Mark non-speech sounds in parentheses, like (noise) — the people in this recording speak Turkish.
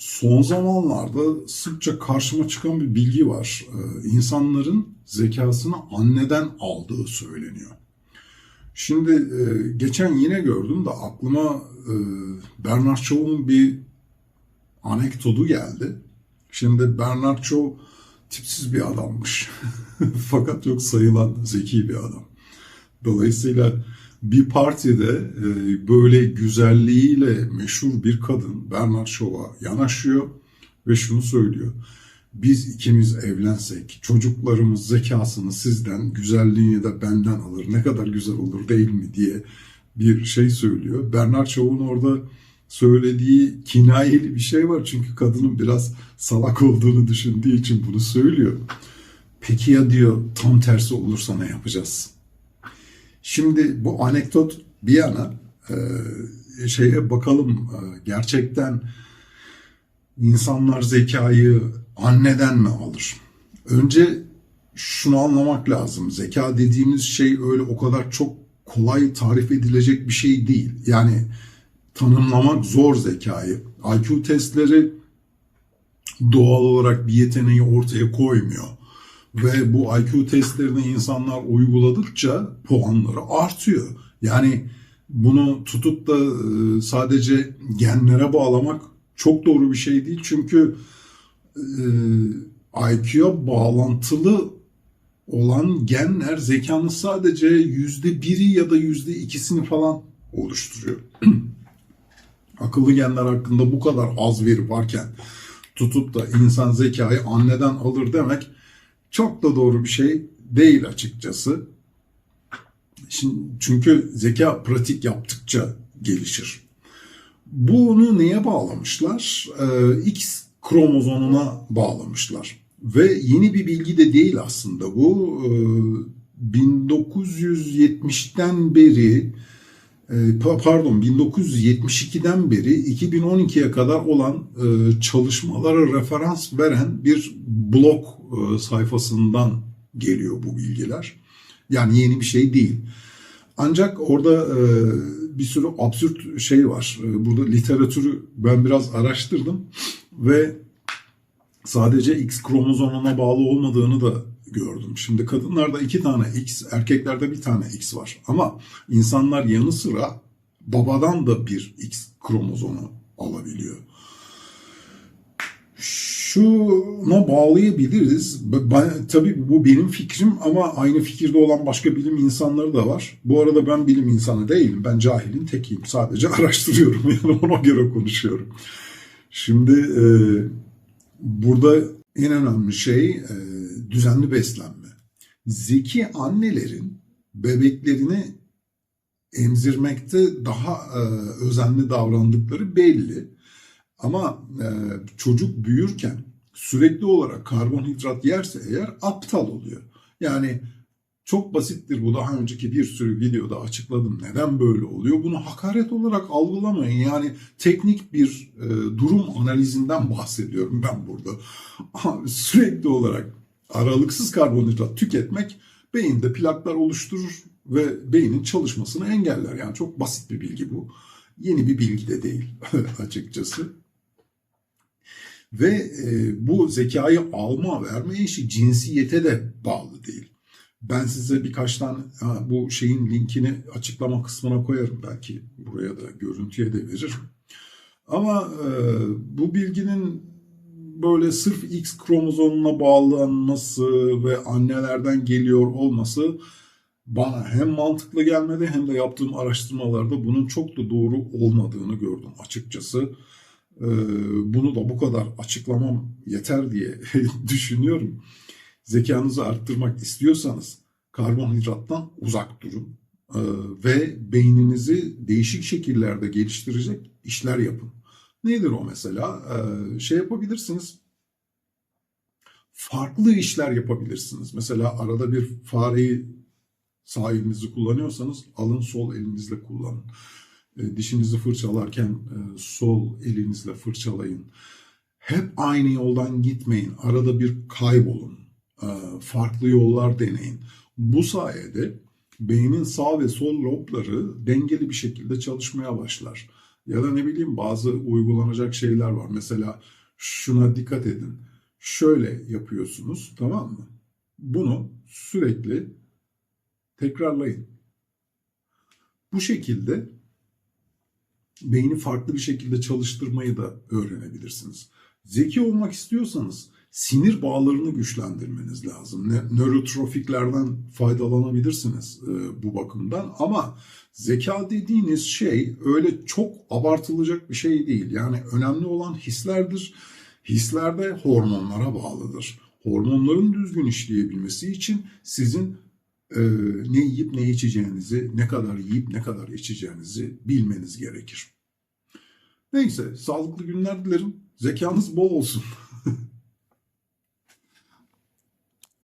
Son zamanlarda sıkça karşıma çıkan bir bilgi var. Ee, İnsanların zekasını anneden aldığı söyleniyor. Şimdi e, geçen yine gördüm de aklıma e, Bernard Shaw'un bir anekdotu geldi. Şimdi Bernard Shaw tipsiz bir adammış. (laughs) Fakat çok sayılan zeki bir adam. Dolayısıyla bir partide e, böyle güzelliğiyle meşhur bir kadın Bernard Shaw'a yanaşıyor ve şunu söylüyor. Biz ikimiz evlensek çocuklarımız zekasını sizden, güzelliğini de benden alır. Ne kadar güzel olur değil mi diye bir şey söylüyor. Bernard Shaw'un orada söylediği kinayeli bir şey var. Çünkü kadının biraz salak olduğunu düşündüğü için bunu söylüyor. Peki ya diyor tam tersi olursa ne yapacağız? Şimdi bu anekdot bir yana e, şeye bakalım e, gerçekten insanlar zekayı anneden mi alır? Önce şunu anlamak lazım. Zeka dediğimiz şey öyle o kadar çok kolay tarif edilecek bir şey değil. Yani tanımlamak zor zekayı. IQ testleri doğal olarak bir yeteneği ortaya koymuyor. Ve bu IQ testlerini insanlar uyguladıkça puanları artıyor. Yani bunu tutup da e, sadece genlere bağlamak çok doğru bir şey değil. Çünkü e, IQ'ya bağlantılı olan genler zekanın sadece yüzde biri ya da yüzde ikisini falan oluşturuyor. (clears throat) Akıllı genler hakkında bu kadar az veri varken tutup da insan zekayı anneden alır demek çok da doğru bir şey değil açıkçası. Şimdi, çünkü zeka pratik yaptıkça gelişir. Bunu neye bağlamışlar? Ee, X kromozomuna bağlamışlar. Ve yeni bir bilgi de değil aslında bu. Ee, 1970'ten beri e, pa- pardon 1972'den beri 2012'ye kadar olan e, çalışmalara referans veren bir blog e, sayfasından geliyor bu bilgiler. Yani yeni bir şey değil. Ancak orada e, bir sürü absürt şey var. Burada literatürü ben biraz araştırdım ve sadece X kromozomuna bağlı olmadığını da gördüm. Şimdi kadınlarda iki tane X, erkeklerde bir tane X var. Ama insanlar yanı sıra babadan da bir X kromozomu alabiliyor. Şuna bağlayabiliriz. Tabii bu benim fikrim ama aynı fikirde olan başka bilim insanları da var. Bu arada ben bilim insanı değilim. Ben cahilin tekiyim. Sadece (laughs) araştırıyorum. Yani ona göre konuşuyorum. Şimdi e, burada en önemli şey e, düzenli beslenme. Zeki annelerin bebeklerini emzirmekte daha e, özenli davrandıkları belli. Ama e, çocuk büyürken sürekli olarak karbonhidrat yerse eğer aptal oluyor. Yani çok basittir bu daha önceki bir sürü videoda açıkladım neden böyle oluyor. Bunu hakaret olarak algılamayın. Yani teknik bir e, durum analizinden bahsediyorum ben burada. Sürekli olarak aralıksız karbonhidrat tüketmek beyinde plaklar oluşturur ve beynin çalışmasını engeller. Yani çok basit bir bilgi bu. Yeni bir bilgi de değil (laughs) açıkçası. Ve e, bu zekayı alma verme işi cinsiyete de bağlı değil. Ben size birkaç tane bu şeyin linkini açıklama kısmına koyarım belki buraya da görüntüye de veririm. Ama e, bu bilginin böyle sırf X kromozomuna bağlanması ve annelerden geliyor olması bana hem mantıklı gelmedi hem de yaptığım araştırmalarda bunun çok da doğru olmadığını gördüm açıkçası. Ee, bunu da bu kadar açıklamam yeter diye (laughs) düşünüyorum. Zekanızı arttırmak istiyorsanız karbonhidrattan uzak durun Ee, ve beyninizi değişik şekillerde geliştirecek işler yapın. Nedir o mesela? Ee, şey yapabilirsiniz. Farklı işler yapabilirsiniz. Mesela arada bir fareyi sağ elinizi kullanıyorsanız alın sol elinizle kullanın. E, Dişinizi fırçalarken e, sol elinizle fırçalayın. Hep aynı yoldan gitmeyin. Arada bir kaybolun. E, Farklı yollar deneyin. Bu sayede beynin sağ ve sol lobları dengeli bir şekilde çalışmaya başlar. Ya da ne bileyim bazı uygulanacak şeyler var. Mesela şuna dikkat edin. Şöyle yapıyorsunuz tamam mı? Bunu sürekli tekrarlayın. Bu şekilde beyni farklı bir şekilde çalıştırmayı da öğrenebilirsiniz. Zeki olmak istiyorsanız sinir bağlarını güçlendirmeniz lazım. Nörotrofiklerden faydalanabilirsiniz e, bu bakımdan ama zeka dediğiniz şey öyle çok abartılacak bir şey değil. Yani önemli olan hislerdir. Hisler de hormonlara bağlıdır. Hormonların düzgün işleyebilmesi için sizin e, ne yiyip ne içeceğinizi, ne kadar yiyip ne kadar içeceğinizi bilmeniz gerekir. Neyse, sağlıklı günler dilerim. Zekanız bol olsun. (laughs)